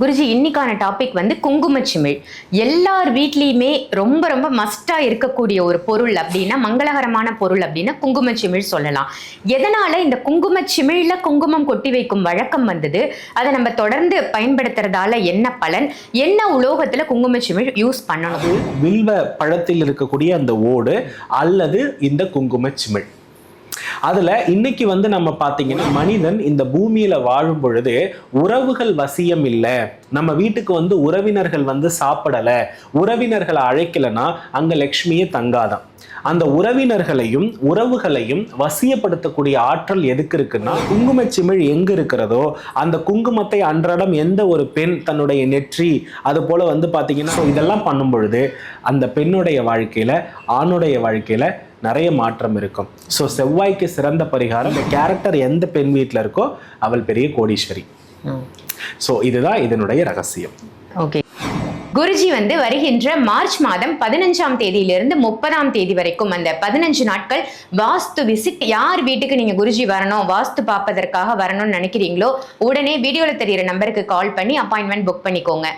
குருஜி இன்னைக்கான டாபிக் வந்து குங்குமச்சிமிழ். எல்லார் வீட்லேயுமே ரொம்ப ரொம்ப மஸ்டாக இருக்கக்கூடிய ஒரு பொருள் அப்படின்னா மங்களகரமான பொருள் அப்படின்னா குங்குமச்சிமிழ் சொல்லலாம். எதனால் இந்த குங்குமச்சிமிழில் குங்குமம் கொட்டி வைக்கும் வழக்கம் வந்தது? அதை நம்ம தொடர்ந்து பயன்படுத்துறதால என்ன பலன்? என்ன உலோகத்தில் குங்குமச்சிமிழ் யூஸ் பண்ணணும்? வில்வ பழத்தில் இருக்கக்கூடிய அந்த ஓடு அல்லது இந்த குங்கும சிமிழ் அதுல இன்னைக்கு வந்து நம்ம பாத்தீங்கன்னா மனிதன் இந்த பூமியில வாழும் பொழுது உறவுகள் வசியம் இல்லை. நம்ம வீட்டுக்கு வந்து உறவினர்கள் வந்து சாப்பிடல. உறவினர்களை அழைக்கலனா அங்க லக்ஷ்மியே தங்காதான். அந்த உறவினர்களையும் உறவுகளையும் வசியப்படுத்தக்கூடிய ஆற்றல் எதுக்கு இருக்குன்னா குங்கும சிமிழ் எங்க இருக்கிறதோ அந்த குங்குமத்தை அன்றாடம் எந்த ஒரு பெண் தன்னுடைய நெற்றி அது போல வந்து பாத்தீங்கன்னா இதெல்லாம் பண்ணும் பொழுது அந்த பெண்ணுடைய வாழ்க்கையில ஆணுடைய வாழ்க்கையில நிறைய மாற்றம் இருக்கும். ஸோ செவ்வாய்க்கு சிறந்த பரிகாரம் இந்த கேரக்டர் எந்த பெண் வீட்டில் இருக்கோ அவள் பெரிய கோடீஸ்வரி. ஸோ இதுதான் இதனுடைய ரகசியம். ஓகே குருஜி வந்து வருகின்ற மார்ச் மாதம் பதினஞ்சாம் தேதியிலிருந்து முப்பதாம் தேதி வரைக்கும் அந்த பதினஞ்சு நாட்கள் வாஸ்து விசிட் யார் வீட்டுக்கு நீங்க குருஜி வரணும் வாஸ்து பார்ப்பதற்காக வரணும்னு நினைக்கிறீங்களோ உடனே வீடியோல தெரியிற நம்பருக்கு கால் பண்ணி அப்பாயின்மெண்ட் புக் பண்ணிக்கோங்க.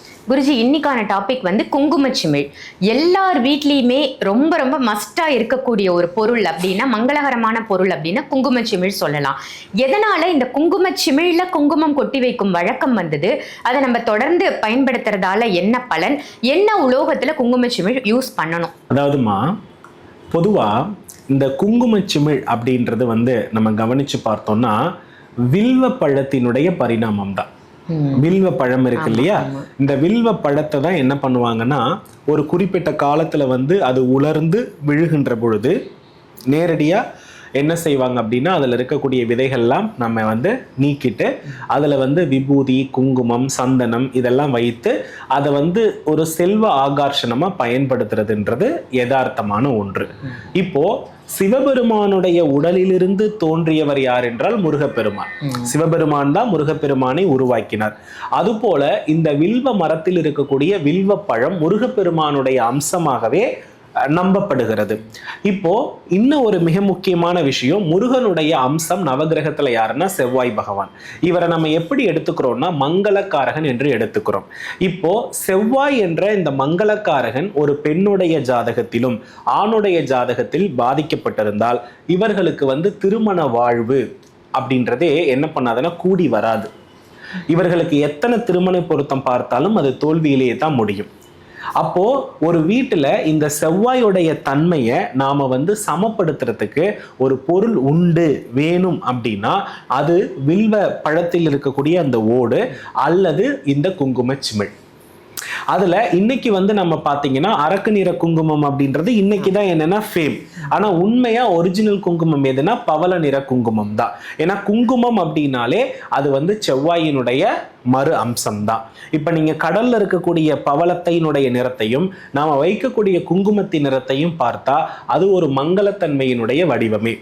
குருஜி இன்னைக்கான டாபிக் வந்து குங்குமச்சிமிழ். எல்லார் வீட்லேயுமே ரொம்ப ரொம்ப மஸ்டாக இருக்கக்கூடிய ஒரு பொருள் அப்படின்னா மங்களகரமான பொருள் அப்படின்னா குங்குமச்சிமிழ் சொல்லலாம். எதனால் இந்த குங்குமச்சிமிழில் குங்குமம் கொட்டி வைக்கும் வழக்கம் வந்தது? அதை நம்ம தொடர்ந்து பயன்படுத்துறதால என்ன பலன்? என்ன உலோகத்தில் குங்குமச்சிமிழ் யூஸ் பண்ணணும்? அதாவதுமா பொதுவாக இந்த குங்கும சிமிழ் அப்படின்றது வந்து நம்ம கவனித்து பார்த்தோம்னா வில்வ பழத்தினுடைய பரிணாமம் தான் வில்வ பழம் இருக்கு இல்லையா? இந்த வில்வ பழத்தை தான் என்ன பண்ணுவாங்கன்னா ஒரு குறிப்பிட்ட காலத்துல வந்து அது உலர்ந்து விழுகின்ற பொழுது நேரடியா என்ன செய்வாங்க அப்படின்னா அதில் இருக்கக்கூடிய விதைகள்லாம் நம்ம வந்து நீக்கிட்டு அதில் வந்து விபூதி குங்குமம் சந்தனம் இதெல்லாம் வைத்து அதை வந்து ஒரு செல்வ ஆகர்ஷணமாக பயன்படுத்துறதுன்றது யதார்த்தமான ஒன்று. இப்போ சிவபெருமானுடைய உடலிலிருந்து தோன்றியவர் யார் என்றால் முருகப்பெருமான். சிவபெருமான் தான் முருகப்பெருமானை உருவாக்கினார். அதுபோல இந்த வில்வ மரத்தில் இருக்கக்கூடிய வில்வ பழம் முருகப்பெருமானுடைய அம்சமாகவே நம்பப்படுகிறது. இப்போ இன்னும் ஒரு மிக முக்கியமான விஷயம் முருகனுடைய அம்சம் நவகிரகத்துல யாருன்னா செவ்வாய் பகவான். இவரை நம்ம எப்படி எடுத்துக்கிறோம்னா மங்களக்காரகன் என்று எடுத்துக்கிறோம். இப்போ செவ்வாய் என்ற இந்த மங்களக்காரகன் ஒரு பெண்ணுடைய ஜாதகத்திலும் ஆணுடைய ஜாதகத்தில் பாதிக்கப்பட்டிருந்தால் இவர்களுக்கு வந்து திருமண வாழ்வு அப்படின்றதே என்ன பண்ணாதுன்னா கூடி வராது. இவர்களுக்கு எத்தனை திருமண பொருத்தம் பார்த்தாலும் அது தோல்வியிலேயே தான் முடியும். அப்போ ஒரு வீட்டில் இந்த செவ்வாயுடைய தன்மையை நாம வந்து சமப்படுத்துறதுக்கு ஒரு பொருள் உண்டு வேணும் அப்படின்னா அது வில்வ பழத்தில் இருக்கக்கூடிய அந்த ஓடு அல்லது இந்த குங்கும சிமிழ். அதுல இன்னைக்கு வந்து நம்ம பாத்தீங்கன்னா அரக்கு நிற குங்குமம் அப்படின்றது இன்னைக்கு தான் என்னன்னா ஃபேம் ஆனா உண்மையா ஒரிஜினல் குங்குமம் எதுனா பவள நிற குங்குமம் தான். ஏன்னா குங்குமம் அப்படின்னாலே அது வந்து செவ்வாயினுடைய மறு அம்சம் தான் இப்ப நீங்க கடல்ல இருக்கக்கூடிய பவளத்தையினுடைய நிறத்தையும் நாம வைக்கக்கூடிய குங்குமத்தின் நிறத்தையும் பார்த்தா அது ஒரு மங்களத்தன்மையினுடைய வடிவமே.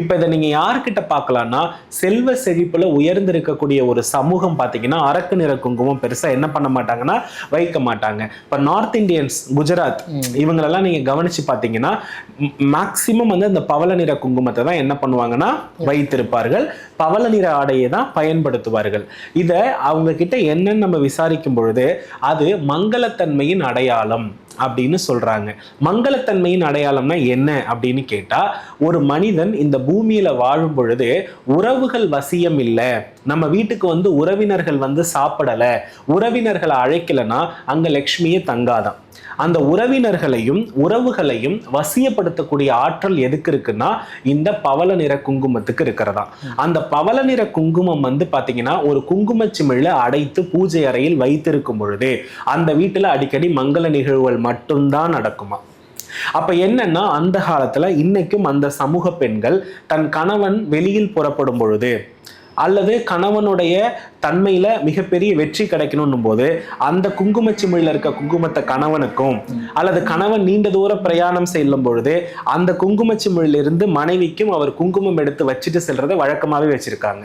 இப்ப இதை நீங்க யார்கிட்ட பார்க்கலாம்னா செல்வ செழிப்புல உயர்ந்திருக்கக்கூடிய ஒரு சமூகம் பாத்தீங்கன்னா அரக்கு நிற குங்குமம் பெருசா என்ன பண்ண மாட்டாங்கன்னா வைக்க மாட்டாங்க. இப்ப நார்த் இந்தியன்ஸ் குஜராத் இவங்களெல்லாம் நீங்க கவனிச்சு பாத்தீங்கன்னா மேக்சிமம் வந்து அந்த பவள நிற குங்குமத்தை தான் என்ன பண்ணுவாங்கன்னா வைத்திருப்பார்கள். பவள நிற ஆடையை தான் பயன்படுத்துவார்கள். இதை அவங்க கிட்ட என்னன்னு நம்ம விசாரிக்கும் பொழுது அது மங்களத்தன்மையின் அடையாளம் அப்படின்னு சொல்றாங்க. மங்களத்தன்மையின் அடையாளம்னா என்ன அப்படின்னு கேட்டா ஒரு மனிதன் இந்த பூமியில வாழும் பொழுது உறவுகள் வசியம் இல்லை. நம்ம வீட்டுக்கு வந்து உறவினர்கள் வந்து சாப்பிடல. உறவினர்களை அழைக்கலைன்னா அங்க லக்ஷ்மியே தங்காதான். அந்த உறவினர்களையும் உறவுகளையும் வசியப்படுத்தக்கூடிய ஆற்றல் எதுக்கு இருக்குன்னா இந்த பவள நிற குங்குமத்துக்கு இருக்கிறதா. அந்த பவள நிற குங்குமம் வந்து பாத்தீங்கன்னா ஒரு குங்கும சிமிழ்ல அடைத்து பூஜை அறையில் வைத்திருக்கும் பொழுது அந்த வீட்டுல அடிக்கடி மங்கள நிகழ்வுகள் மட்டும்தான் நடக்குமா. அப்ப என்னன்னா அந்த காலத்துல இன்னைக்கும் அந்த சமூக பெண்கள் தன் கணவன் வெளியில் புறப்படும் பொழுது அல்லது கணவனுடைய தன்மையில மிகப்பெரிய வெற்றி கிடைக்கணும் போது அந்த குங்குமச்சிமிழில் இருக்க குங்குமத்தை கணவனுக்கும் அல்லது கணவன் நீண்ட தூர பிரயாணம் செல்லும் பொழுது அந்த குங்குமச்சிமிழிலிருந்து மனைவிக்கும் அவர் குங்குமம் எடுத்து வச்சுட்டு செல்றதை வழக்கமாகவே வச்சிருக்காங்க.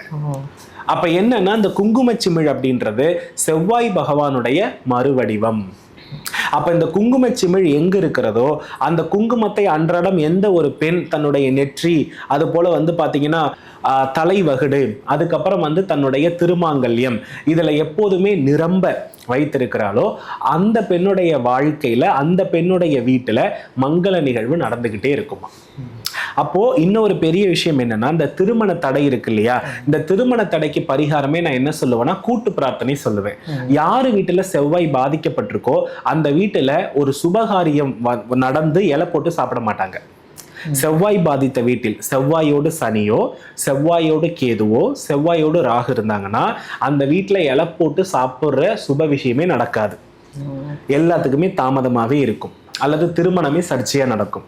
அப்ப என்னன்னா இந்த குங்குமச்சிமிழ் அப்படின்றது செவ்வாய் பகவானுடைய மறுவடிவம். அப்போ இந்த குங்கும சிமிழ் எங்கே இருக்கிறதோ அந்த குங்குமத்தை அன்றாடம் எந்த ஒரு பெண் தன்னுடைய நெற்றி அது போல் வந்து பார்த்தீங்கன்னா தலைவகுடு அதுக்கப்புறம் வந்து தன்னுடைய திருமாங்கல்யம் இதில் எப்போதுமே நிரம்ப வைத்திருக்கிறாளோ அந்த பெண்ணுடைய வாழ்க்கையில் அந்த பெண்ணுடைய வீட்டில் மங்கள நிகழ்வு நடந்துக்கிட்டே இருக்குமா? அப்போ இன்னொரு பெரிய விஷயம் என்னன்னா இந்த திருமண தடை இருக்கு இல்லையா? இந்த திருமண தடைக்கு பரிகாரமே நான் என்ன சொல்லுவேன்னா கூட்டு பிரார்த்தனை சொல்லுவேன். யாரு வீட்டுல செவ்வாய் பாதிக்கப்பட்டிருக்கோ அந்த வீட்டுல ஒரு சுபகாரியம் நடந்து இலை போட்டு சாப்பிட மாட்டாங்க. செவ்வாய் பாதித்த வீட்டில் செவ்வாயோடு சனியோ செவ்வாயோடு கேதுவோ செவ்வாயோடு ராகு இருந்தாங்கன்னா அந்த வீட்டுல இலை போட்டு சாப்பிடுற சுப விஷயமே நடக்காது. எல்லாத்துக்குமே தாமதமாவே இருக்கும். அல்லது திருமணமே சர்ச்சையா நடக்கும்.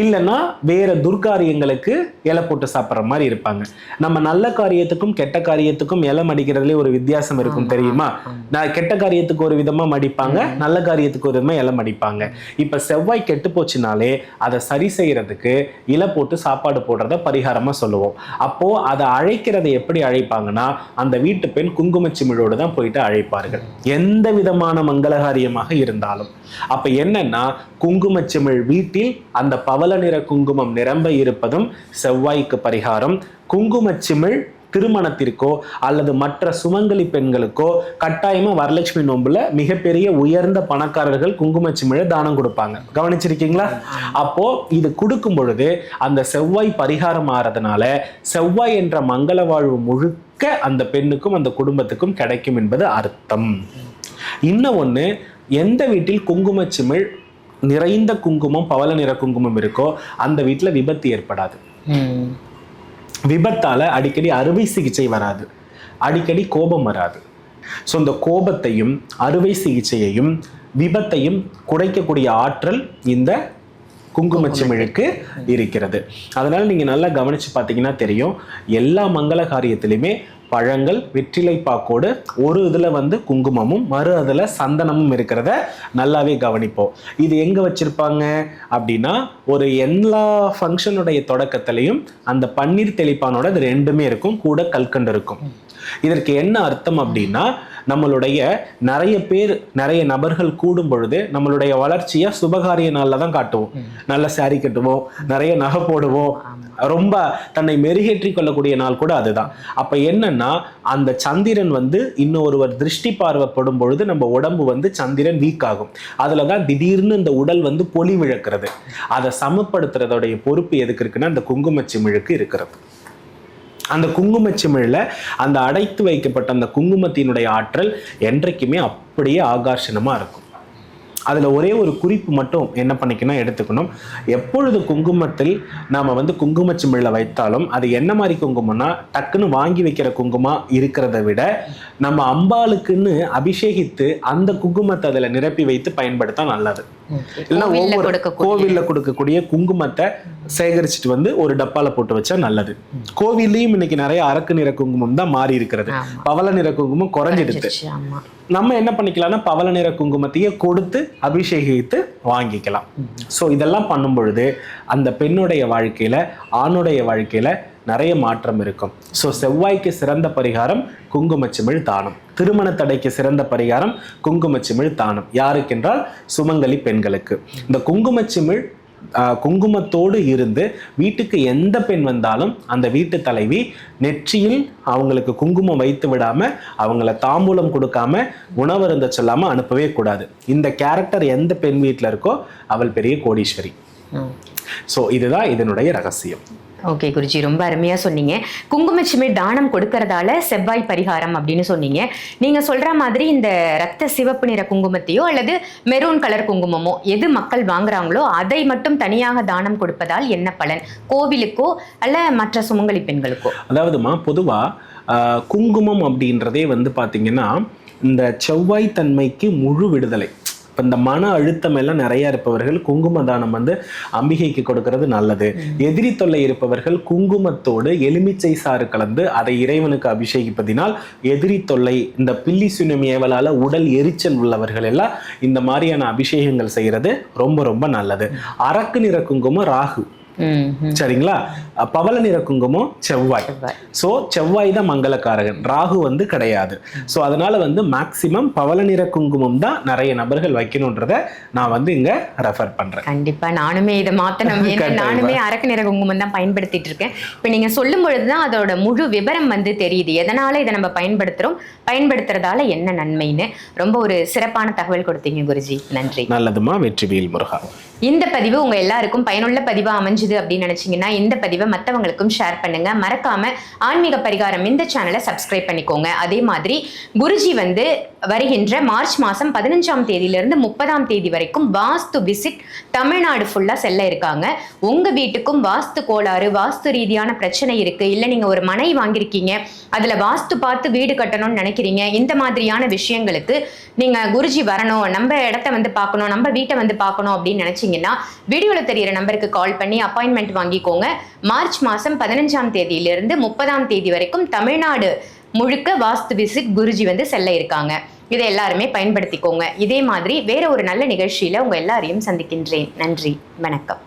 இல்லைன்னா வேற துர்காரியங்களுக்கு இலை போட்டு சாப்பிட்ற மாதிரி இருப்பாங்க. நம்ம நல்ல காரியத்துக்கும் கெட்ட காரியத்துக்கும் இலை மடிக்கிறதுலே ஒரு வித்தியாசம் இருக்கும் தெரியுமா? நான் கெட்ட காரியத்துக்கு ஒரு விதமா மடிப்பாங்க நல்ல காரியத்துக்கு ஒரு விதமா இலை மடிப்பாங்க இப்ப செவ்வாய் கெட்டு போச்சுனாலே அதை சரி செய்யறதுக்கு இலை போட்டு சாப்பாடு போடுறத பரிகாரமா சொல்லுவோம். அப்போ அதை அழைக்கிறதை எப்படி அழைப்பாங்கன்னா அந்த வீட்டு பெண் குங்குமச்சிமிழோடு தான் போயிட்டு அழைப்பார்கள். எந்த விதமான மங்களகாரியமாக இருந்தாலும். அப்ப என்னன்னா குங்குமச்சிமிழ் வீட்டில் அந்த பவள நிற குங்குமம் நிரம்ப இருப்பதும் செவ்வாய்க்கு பரிகாரம். குங்குமச்சிமிழ் திருமணத்திற்கோ அல்லது மற்ற சுமங்கலி பெண்களுக்கோ கட்டாயமா வரலட்சுமி நோம்புல மிகப்பெரிய உயர்ந்த பணக்காரர்கள் குங்குமச்சிமிழை தானம் கொடுப்பாங்க. கவனிச்சிருக்கீங்களா? அப்போ இது கொடுக்கும் பொழுது அந்த செவ்வாய் பரிகாரம் ஆறதுனால செவ்வாய் என்ற மங்கள வாழ்வு முழுக்க அந்த பெண்ணுக்கும் அந்த குடும்பத்துக்கும் கிடைக்கும் என்பது அர்த்தம். இன்னும் ஒண்ணு எந்த வீட்டில் குங்குமச்சிமிழ் நிறைந்த குங்குமம் பவள நிற குங்குமம் இருக்கோ அந்த வீட்டுல விபத்து ஏற்படாது. விபத்தால அடிக்கடி அறுவை சிகிச்சை வராது. அடிக்கடி கோபம் வராது. ஸோ இந்த கோபத்தையும் அறுவை சிகிச்சையையும் விபத்தையும் குறைக்கக்கூடிய ஆற்றல் இந்த குங்குமச்சிமிழுக்கு இருக்கிறது. அதனால நீங்க நல்லா கவனிச்சு பார்த்தீங்கன்னா தெரியும் எல்லா மங்கள காரியத்திலையுமே பழங்கள் வெற்றிலை பாக்கோடு ஒரு இதில் வந்து குங்குமமும் மறு அதில் சந்தனமும் இருக்கிறத நல்லாவே கவனிப்போம். இது எங்கே வச்சிருப்பாங்க அப்படின்னா ஒரு எல்லா ஃபங்க்ஷனுடைய தொடக்கத்திலையும் அந்த பன்னீர் தெளிப்பானோட இது ரெண்டுமே இருக்கும் கூட கல்கண்டு இருக்கும். இதற்கு என்ன அர்த்தம் அப்படின்னா நம்மளுடைய நிறைய பேர் நிறைய நபர்கள் கூடும் பொழுது நம்மளுடைய வளர்ச்சியை சுபகாரிய நாளில் தான் காட்டுவோம். நல்ல saree கட்டுவோம் நிறைய நகை போடுவோம். ரொம்ப தன்னை மெருகேற்றி கொள்ளக்கூடிய நாள் கூட அதுதான். அப்ப என்னன்னா அந்த சந்திரன் வந்து இன்னொருவர் திருஷ்டி பார்வைப்படும் பொழுது நம்ம உடம்பு வந்து சந்திரன் வீக் ஆகும். அதுல தான் திடீர்னு இந்த உடல் வந்து பொலிவிழக்கிறது அதை சமப்படுத்துறதோடைய பொறுப்பு எதுக்கு இருக்குன்னா அந்த குங்குமச்சிமிழுக்கு இருக்கிறது. அந்த குங்குமச்சிமிழில் அந்த அடைத்து வைக்கப்பட்ட அந்த குங்குமத்தினுடைய ஆற்றல் என்றைக்குமே அப்படியே ஆகர்ஷணமாக இருக்கும். அதில் ஒரே ஒரு குறிப்பு மட்டும் என்ன பண்ணிக்கணும் எடுத்துக்கணும். எப்பொழுது குங்குமத்தில் நாம் வந்து குங்குமச்சிமிழில் வைத்தாலும் அது என்ன மாதிரி குங்குமம்னா டக்குன்னு வாங்கி வைக்கிற குங்குமம் இருக்கிறத விட நம்ம அம்பாளுக்குன்னு அபிஷேகித்து அந்த குங்குமத்தை அதில் நிரப்பி வைத்து பயன்படுத்த நல்லது. இல்லைன்னா ஒவ்வொரு கோவில்ல கொடுக்கக்கூடிய குங்குமத்தை சேகரிச்சுட்டு வந்து ஒரு டப்பால போட்டு வச்சா நல்லது. கோவில்லையும் இன்னைக்கு நிறைய அரக்கு நிற குங்குமம் தான் மாறி இருக்கிறது. பவள நிற குங்குமம் ஆமா. நம்ம என்ன பண்ணிக்கலாம்னா பவள நிற குங்குமத்தையே கொடுத்து அபிஷேகித்து வாங்கிக்கலாம். ஸோ இதெல்லாம் பண்ணும் பொழுது அந்த பெண்ணுடைய வாழ்க்கையில் ஆணுடைய வாழ்க்கையில் நிறைய மாற்றம் இருக்கும். ஸோ செவ்வாய்க்கு சிறந்த பரிகாரம் குங்குமச்சிமிழ் தானம். திருமண தடைக்கு சிறந்த பரிகாரம் குங்குமச்சிமிழ் தானம். யாருக்கென்றால் சுமங்கலி பெண்களுக்கு. இந்த குங்குமச்சிமிழ் குங்குமத்தோடு இருந்து வீட்டுக்கு எந்த பெண் வந்தாலும் அந்த வீட்டு தலைவி நெற்றியில் அவங்களுக்கு குங்குமம் வைத்து விடாம அவங்கள தாம்பூலம் கொடுக்காம உணவருந்த சொல்லாம அனுப்பவே கூடாது. இந்த கேரக்டர் எந்த பெண் வீட்டில் இருக்கோ அவள் பெரிய கோடீஸ்வரி. ஸோ இதுதான் இதனுடைய ரகசியம். ஓகே குருஜி. ரொம்ப அருமையாக சொன்னீங்க. குங்குமச்சிமே தானம் கொடுக்கறதால செவ்வாய் பரிகாரம் அப்படின்னு சொன்னீங்க. நீங்கள் சொல்கிற மாதிரி இந்த ரத்த சிவப்பு நிற குங்குமத்தையோ அல்லது மெரூன் கலர் குங்குமமோ எது மக்கள் வாங்குறாங்களோ அதை மட்டும் தனியாக தானம் கொடுப்பதால் என்ன பலன்? கோவிலுக்கோ அல்ல மற்ற சுமங்கலி பெண்களுக்கோ? அதாவதுமா பொதுவாக குங்குமம் அப்படின்றதே வந்து பார்த்தீங்கன்னா இந்த செவ்வாய் தன்மைக்கு முழு விடுதலை. இப்போ இந்த மன அழுத்தம் எல்லாம் நிறைய இருப்பவர்கள் குங்கும தானம் வந்து அம்பிகைக்கு கொடுக்கறது நல்லது. எதிரி தொல்லை இருப்பவர்கள் குங்குமத்தோடு எலுமிச்சை சாறு கலந்து அதை இறைவனுக்கு அபிஷேகிப்பதினால் எதிரி தொல்லை இந்த பில்லி சுனமி ஏவலால உடல் எரிச்சல் உள்ளவர்கள் எல்லாம் இந்த மாதிரியான அபிஷேகங்கள் செய்யறது ரொம்ப ரொம்ப நல்லது. அரக்கு நிற குங்குமம் ராகு. சரிங்களா? பவள நிற குங்குமம் செவ்வாய். ஸோ செவ்வாய் தான் மங்களக்காரகன். ராகு வந்து கிடையாது. ஸோ அதனால வந்து மேக்சிமம் பவள நிற குங்குமம் தான் நிறைய நபர்கள் வைக்கணுன்றத நான் வந்து இங்க ரெஃபர் பண்றேன். கண்டிப்பா. நானுமே இதை மாத்தணும். நானுமே அரக்கு நிற குங்குமம் தான் பயன்படுத்திட்டு இருக்கேன். இப்ப நீங்க சொல்லும் பொழுதுதான் அதோட முழு விவரம் வந்து தெரியுது. எதனால இதை நம்ம பயன்படுத்துறோம்? பயன்படுத்துறதால என்ன நன்மைன்னு. ரொம்ப ஒரு சிறப்பான தகவல் கொடுத்தீங்க குருஜி. நன்றி. நல்லதுமா? வெற்றிவேல் முருகா. இந்த பதிவு உங்கள் எல்லாருக்கும் பயனுள்ள பதிவாக அமைஞ்சுது அப்படின்னு நினச்சிங்கன்னா இந்த பதிவை மற்றவங்களுக்கும் ஷேர் பண்ணுங்கள் மறக்காம ஆன்மீக பரிகாரம் இந்த சேனலை சப்ஸ்கிரைப் பண்ணிக்கோங்க. அதே மாதிரி குருஜி வந்து வருகின்ற மார்ச் மாதம் பதினஞ்சாம் தேதியிலிருந்து முப்பதாம் தேதி வரைக்கும் வாஸ்து விசிட் தமிழ்நாடு ஃபுல்லாக செல்ல இருக்காங்க. உங்கள் வீட்டுக்கும் வாஸ்து கோளாறு வாஸ்து ரீதியான பிரச்சனை இருக்குது இல்லை நீங்கள் ஒரு மனை வாங்கியிருக்கீங்க அதில் வாஸ்து பார்த்து வீடு கட்டணும்னு நினைக்கிறீங்க இந்த மாதிரியான விஷயங்களுக்கு நீங்கள் குருஜி வரணும் நம்ம இடத்த வந்து பார்க்கணும் நம்ம வீட்டை வந்து பார்க்கணும் அப்படின்னு நினைச்சீங்கன்னா வீடியோவில் தெரியிற நம்பருக்கு கால் பண்ணி அப்பாயின்மெண்ட் வாங்கிக்கோங்க. மார்ச் மாசம் பதினஞ்சாம் தேதியிலிருந்து முப்பதாம் தேதி வரைக்கும் தமிழ்நாடு முழுக்க வாஸ்து விசிட் குருஜி வந்து செல்ல இருக்காங்க. இதை எல்லாருமே பயன்படுத்திக்கோங்க. இதே மாதிரி வேற ஒரு நல்ல நிகழ்ச்சியில உங்கள் எல்லாரையும் சந்திக்கின்றேன். நன்றி. வணக்கம்.